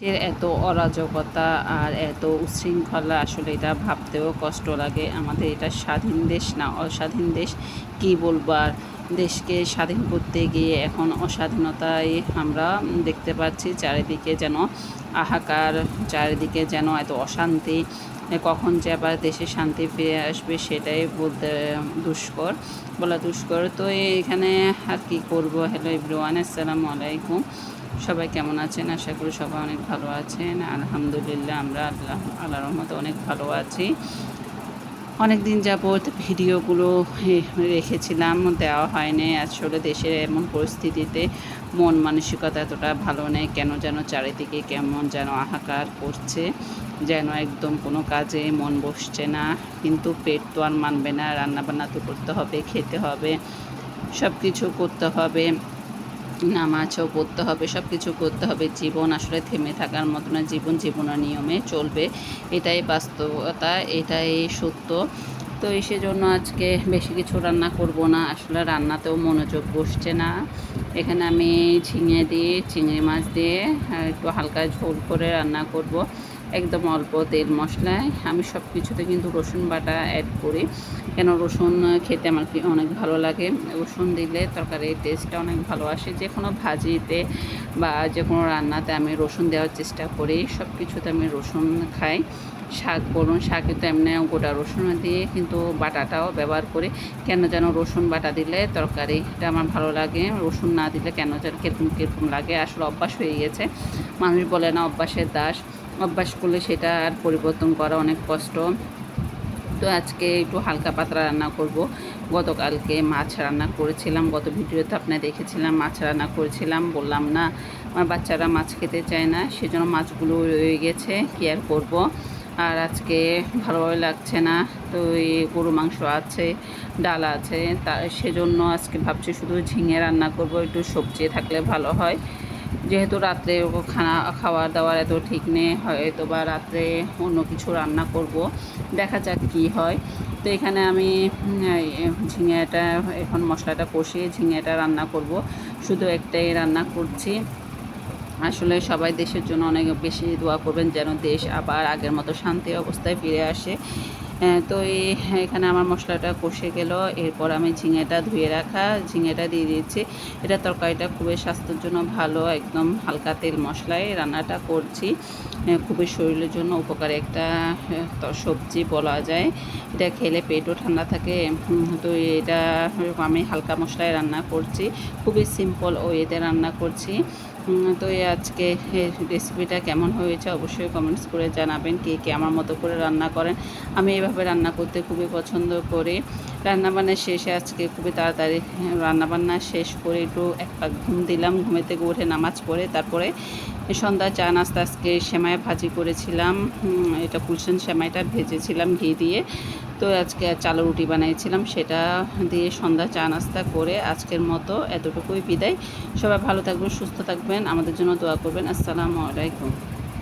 দেশের এত অরাজকতা আর এত উচ্ছৃঙ্খলা, আসলে এটা ভাবতেও কষ্ট লাগে। আমাদের এটা স্বাধীন দেশ না অস্বাধীন দেশ। কি বলব আর? দেশকে স্বাধীন করতে গিয়ে এখন অস্বাধীনতায় আমরা দেখতে পাচ্ছি, চারিদিকে যেন আহাকার, চারিদিকে যেন এত অশান্তি। কখন যে আবার দেশে শান্তি ফিরে আসবে সেটাই বলতে দুষ্কর, বলা দুষ্কর। তো এখানে আর কি করব? হ্যালো ইব্রুয়ান আসসালামু আলাইকুম। সবাই কেমন আছেন? আশা করি সবাই অনেক ভালো আছেন। আলহামদুলিল্লাহ, আমরা আল্লাহ আল্লাহ রহমতে অনেক ভালো আছি। অনেক দিন যাবৎ ভিডিওগুলো রেখেছিলাম, দেওয়া হয়নি। আসলে দেশের এমন পরিস্থিতিতে মন মানসিকতা এতটা ভালো নেই, কেন যেন চারিদিকে কেমন যেন হাহাকার করছে। যেন একদম কোনো কাজে মন বসছে না। কিন্তু পেট তো আর মানবে না, রান্নাবান্না তো করতে হবে, খেতে হবে সব কিছু করতে হবে, নামাজও পড়তে হবে সব কিছু করতে হবে। জীবন আসলে থেমে থাকার মতো না, জীবন জীবনের নিয়মে চলবে। এটাই বাস্তবতা, এটাই সত্য। তো সেজন্য আজকে বেশি কিছু রান্না করব না, আসলে রান্নাতেও মনোযোগ বসছে না। এখানে আমি ঝিঙে দিয়ে চিংড়ি মাছ দিয়ে একটু হালকা ঝোল করে রান্না করব। একদম অল্প তেল মশলায়। আমি সব কিছুতে কিন্তু রসুন বাটা অ্যাড করি। কেন রসুন খেতে আমার কি অনেক ভালো লাগে? রসুন দিলে তরকারির টেস্টটা অনেক ভালো আসে। যে কোনো ভাজিতে বা যে কোনো রান্নাতে আমি রসুন দেওয়ার চেষ্টা করি। সব কিছুতে আমি রসুন খাই। শাক বলুন, শাকে তো এমনি গোটা রসুন দিয়ে কিন্তু বাটাটাও ব্যবহার করি। কেন যেন রসুন বাটা দিলে তরকারিটা আমার ভালো লাগে। রসুন না দিলে কেন যেন কীরকম কীরকম লাগে? আসলে অভ্যাস হয়ে গেছে মানুষ বলে না, অভ্যাসের দাস। অভ্যাস করলে সেটা আর পরিবর্তন করা অনেক কষ্ট। তো আজকে একটু হালকা পাতলা রান্না করব। গতকালকে মাছ রান্না করেছিলাম, গত ভিডিওতে আপনি দেখেছিলাম, মাছ রান্না করেছিলাম, বললাম না, আমার বাচ্চারা মাছ খেতে চায় না, সেজন্য মাছগুলো রয়ে গেছে, কি আর করব? আর আজকে ভালোভাবে লাগছে না, তো এই গরু মাংস আছে, ডাল আছে, তা সেজন্য আজকে ভাবছি শুধু ঝিঙে রান্না করব, একটু সবজি থাকলে ভালো হয়। যেহেতু রাত্রে খানা খাওয়া দাওয়ার এত ঠিক নেই, হয়তো বা রাত্রে অন্য কিছু রান্না করব, দেখা যাক কি হয়। তো এখানে আমি ঝিঙেটা, এখন মশলাটা কষিয়ে ঝিঙেটা রান্না করব। শুধু একটাই রান্না করছি। আসলে সবাই দেশের জন্য অনেক বেশি দোয়া করবেন যেন দেশ আবার আগের মতো শান্তি অবস্থায় ফিরে আসে। তো এই এখানে আমার মশলাটা কষে গেল। এরপর আমি ঝিঙেটা ধুয়ে রাখা, ঝিঙেটা দিয়ে দিয়েছি এটা তরকারিটা খুবই স্বাস্থ্যের জন্য ভালো, একদম হালকা তেল মশলায় রান্নাটা করছি। খুবই শরীরের জন্য উপকারী একটা সবজি বলা যায়। এটা খেলে পেটও ঠান্ডা থাকে। তো এটা আমি হালকা মশলায় রান্না করছি। খুবই সিম্পল ওয়েতে রান্না করছি। তো এই আজকে রেসিপিটা কেমন হয়েছে অবশ্যই কমেন্টস করে জানাবেন, কে কে আমার মতো করে রান্না করেন। আমি এভাবে রান্না করতে খুবই পছন্দ করি। রান্নাবান্না শেষে আজকে খুবই তাড়াতাড়ি রান্নাবান্না শেষ করে একটু এক পাক ঘুম দিলাম ঘুমে থেকে উঠে নামাজ পড়ে। তারপরে সন্ধ্যা চা নাস্তা আজকে সেমাই ভাজি করেছিলাম। এটা পুলসেন সেমাইটা ভেজেছিলাম ঘি দিয়ে। তো আজকে চালো রুটি বানিয়েছিলাম, সেটা দিয়ে সন্ধ্যা চা নাস্তা করে আজকের মতো এতটুকুই বিদায়। সবাই ভালো থাকবেন, সুস্থ থাকবেন, আমাদের জন্য দোয়া করবেন। আসসালামু আলাইকুম।